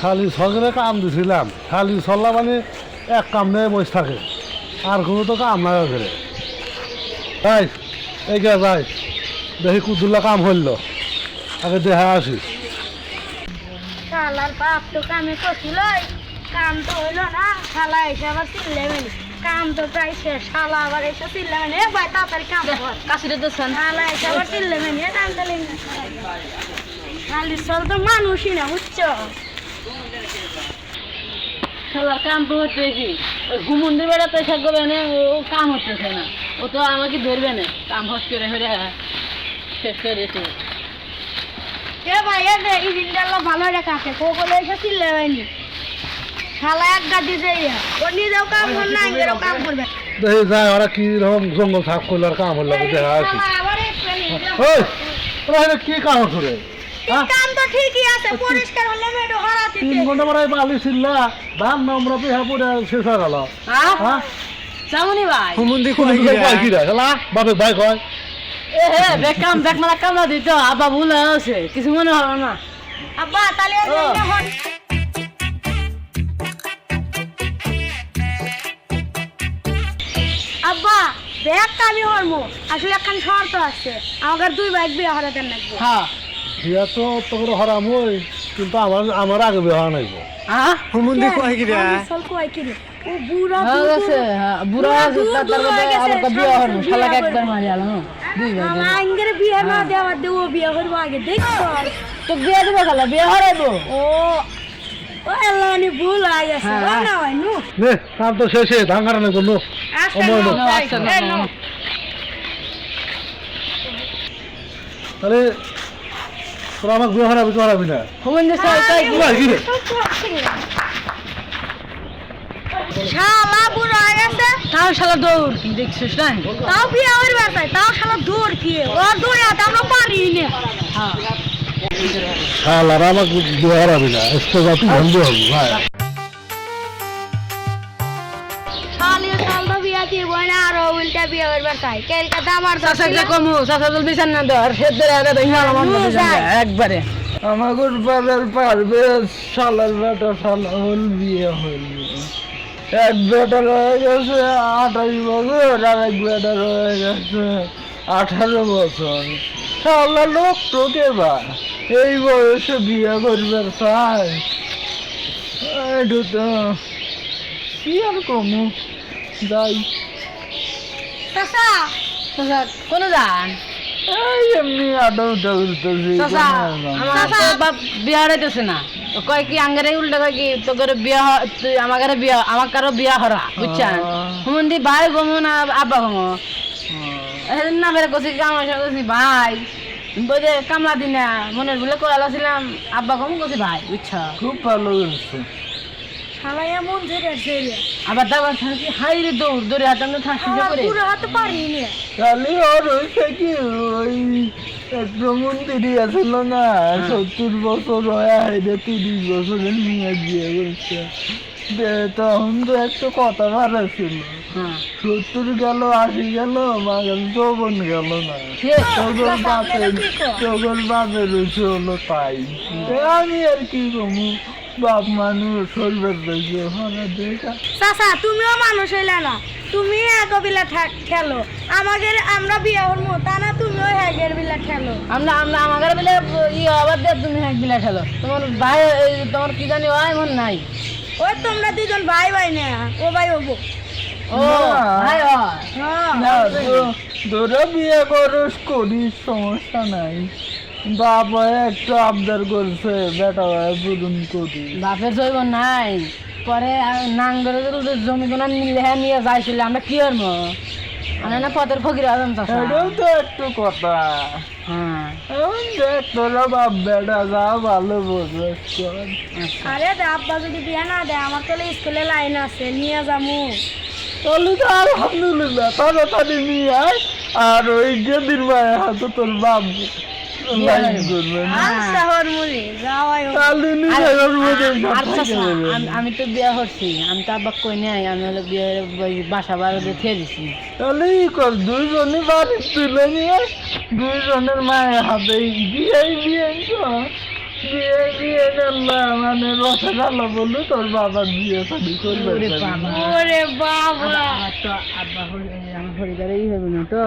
খালি সরকারে কাম দিছিলাম। খালি সল্লা মানে এক কাম নেই বসে থাকে। আর কোনো তো কাম নাই করে তাই এই গে যাই। দেখি কুদুল্লা কাম হইল। আগে দেখা আসি। শালার বাপ তো কামে করছিল কাম তো হইল না শালা এসে আবার চিল্লেবেন কাম তো প্রায় শেষ শালা আবার এসে চিল্লেবেন এ ভাই তাড়াতাড়ি কাম কর। তো সান শালা এসে আবার চিল্লেবেন এ টান তালি খালি চল তো মানুষই না বুঝছ? খেলার কাম তো হচ্ছে কি ওই হুমন্দির বেড়া তো এসে করবে না ও কাম হচ্ছে না। ও তো আমাকে ধরবে না। কাম হস করে হয়ে শেষ করে এ ভাই এ এই দিনটা ভালো রেখা আছে কোকলে এসে চিল্লেবেনি শালা এক গাদি ও নিজেও কাম করবে না কাম করবে। দেখি যাই ওরা কি রকম জঙ্গল সাফ করল আর কাম হইল দেখা আসি ওই ওরা কি কাম করে হ্যাঁ? কাম তো ঠিকই আছে পরিষ্কার হলে মেয়েটা তিন ঘণ্টা পরে বালি ছিল্লা ধান নম্বর পেহা পরে শেষ হয়ে গেল। হ্যাঁ চামুনি ভাই। হুমুন্দি কোনো দিকে কয় কি রে শালা বাপে ভাই কয়। এ হে বেক কাম বেক মারা কামলা দিত আব্বা ভুল হয়েছে কিছু মনে হলো না। আব্বা তাহলে ও। হন আব্বা ব্যাগ কামি হরমো আসলে একখান শর্ত আছে। আমাকে দুই বাইক বিয়ে হরাতে লাগবে। হ্যাঁ বিয়া তো তোর হরাম ওই কিন্তু আমার আমার আগে বিয়া নাইব হ্যাঁ হুমুন্দি কয় কি রে চল কয় কি রে ও বুড়া হয়ে গেছে হ্যাঁ, বুড়া আছে তার দূর গেছে, আবার বিয়ে হলো বিয়ে শালাকে করবে। একবার মারি আলো দুই ভাই আঙ্গের বিয়ে না দেওয়া দেবো বিয়ে করব আগে দেখছ? তো বিয়ে দিব খালা বিয়ে হরাইবো ও ও আল্লাহ নি ভুল গেছে। না হয় নু নে কাম তো শেষে ধান কাটানো কোনো আস্তে অমর নাও, নাও, যাই, আস্তে এই নাও। নাও। তাহলে তোরা আমাকে বিয়ে হারাবি হারাবি না। শালা বুড়ো হয়ে গেছে। তাও শালা দৌড় কি দেখছিস না তাও বিয়ে আমার তাও শালা দৌড় কি? ও দৌড়ে হাতে আমরা পারি না। হ্যাঁ শালার আমাকে হরাবি না এসে যাতে বন্ধ হবে ভাই। উল্টা বিয়ে চাই কেলকা দামার চাচা যে কমু চাচা জল বিছান না দর। সেদ ধরে আগে তো হিমাল আমার নুয়ে যায়। একবারে। আমাকে পাড়ার পারবে শালার বেটা শালা হল বিয়ে হইল এক বেটা রয়ে গেছে আঠাশ বছর আর এক বেটা রয়ে গেছে আঠারো বছর। শালা লোক তোকে বা এই বয়সে বিয়ে করবে একটু তো কি আর কমু? যাই। চাচা চাচা কোন যান এই এমনি চাচা আমার বাপ বিয়া হরাইতেছে না। কয় কি আঙ্গারে উল্টা কয় কি তো করে বিয়া তুই আমার কারে বিয়া আমার কারও বিয়া হরা বুঝছেন? হুমন্দি ভাই গমো না আব্বা গমো না বেড়ে কছি কছি ভাই। বলে কামলা দিনা মনের বলে কয়ালা ছিলাম আব্বা গমো কছি ভাই বুঝছ? খুব ভালো শালা এমন ধরে ধরে। আবার দাবার থাকি হাই রে দৌড় দৌড়ে হাতে আমরা থাকি আমার করে? পুরো হাতে পারি না। ওর হয়েছে কি ওই একটা মন্দিরই আছিল না সত্তর বছর হয় হাইরে তিরিশ বছরের মেয়ে বিয়ে করছে। তখন তো একটা কথা ভাড়া ছিল। হ্যাঁ। সত্তর গেল আশি গেল মাগের যৌবন গেল না। সে তখন বাপের তখন বাপের হলো তাই। আমি আর কি কমু? বাপ মানুষ হরা দেখা চাচা তুমিও মানুষ হইলে না। তুমি এক বিলা থাক খেলো। আমাদের আমরা বিয়ে হরমো তা না তুমিও হ্যাগের বিলা খেলো। আমরা আমরা আমাদের বলে ই আবার দে তুমি এক বিলা খেলো। তোমার ভাই তোমার কি জানি হয় মন নাই। ওই তোমরা দুজন ভাই ভাই না ও ভাই হব ও ভাই হয় হ্যাঁ তো- বিয়ে করস করিস সমস্যা নাই। বাবা একটু আবদার করছে বেটা ভাই পূরণ করি বাপের জৈব নাই। পরে নাঙ্গরে জমি কোনা নিলে হ্যাঁ নিয়ে যাইছিল আমরা কি করব? মানে না পথের ফকির আদম এটাও তো একটু কথা। হ্যাঁ। দেখ তোরা বাপ বেটা যা ভালো বোঝস কর। আরে দে আব্বা যদি বিয়ে না দেয় আমার তো স্কুলে লাইন আছে নিয়ে যামু। তাহলে তো আলহামদুলিল্লাহ তাড়াতাড়ি নিয়ে আয় আর ওই যেদিন মায়ের হাতে তোর বাপ। আমি- তো বিয়ে করছি আমি তো আব্বা কই নাই আমি হলো বিয়ে বাসা বাড়িতে খেয়ে দিছি। দুইজনই বাড়ি তুলে নিয়ে দুইজনের মায়ের হাতে বিয়ে বিয়ে বিয়ে মানে রসা ডালা বলল তোর বাবার বিয়ে শাদি করবে ওরে বাবা। বাবা। তো আব্বা হরি- আমার পরিবারেই হবে না তো।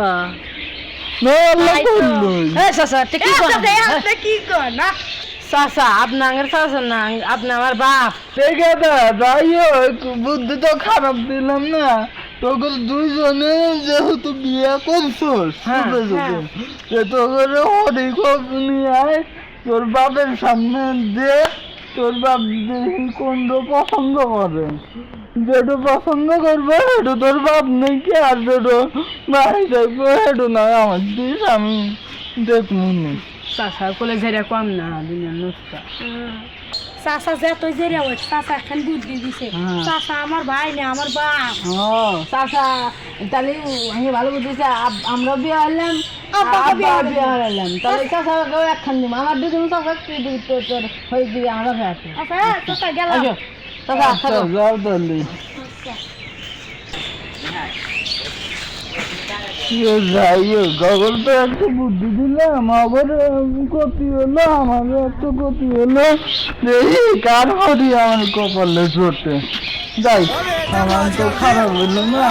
না আল্লাহ করল। চাচা ঠিক কি করেন? আপনি আপনি কি কর না। চাচা আপনার চাচা না আপনি আমার বাপ। ঠিক আছে যাই হোক বুদ্ধি তো খারাপ দিলাম না। তোকে দুইজনে যেহেতু বিয়ে করছোস হ্যাঁ, এ তোকে হরি খোঁজ নিয়ে আয় তোর বাপের সামনে দে তোর বাপ দেখি কোনটা পছন্দ করে। যেটা পছন্দ করবে সেটা তোর বাপ নেই কি আর যেটা ভাই থাকবে সেটা না আমার দিস আমি। দেখব নি চাচা কলে ঝেড়ে কম না দুনিয়ার নুস্তা চাচা যে তুই যে রে ওই চাচা এখন বুদ্ধি দিছে। চাচা আমার ভাই না আমার বাপ ও চাচা তাহলে আমি ভালো বুঝতেছি আমরা বিয়ে হলাম আমার দুজন তোর হয়ে দিবি আমার হাতে আচ্ছা চাচা গেলাম আসো চাচা আচ্ছা থাকো যাও তাহলে যাই হোক গগল তো বুদ্ধি হলো হলো। কার আমার কপালে ছোটে। যাই, আমার তো খারাপ হলো না।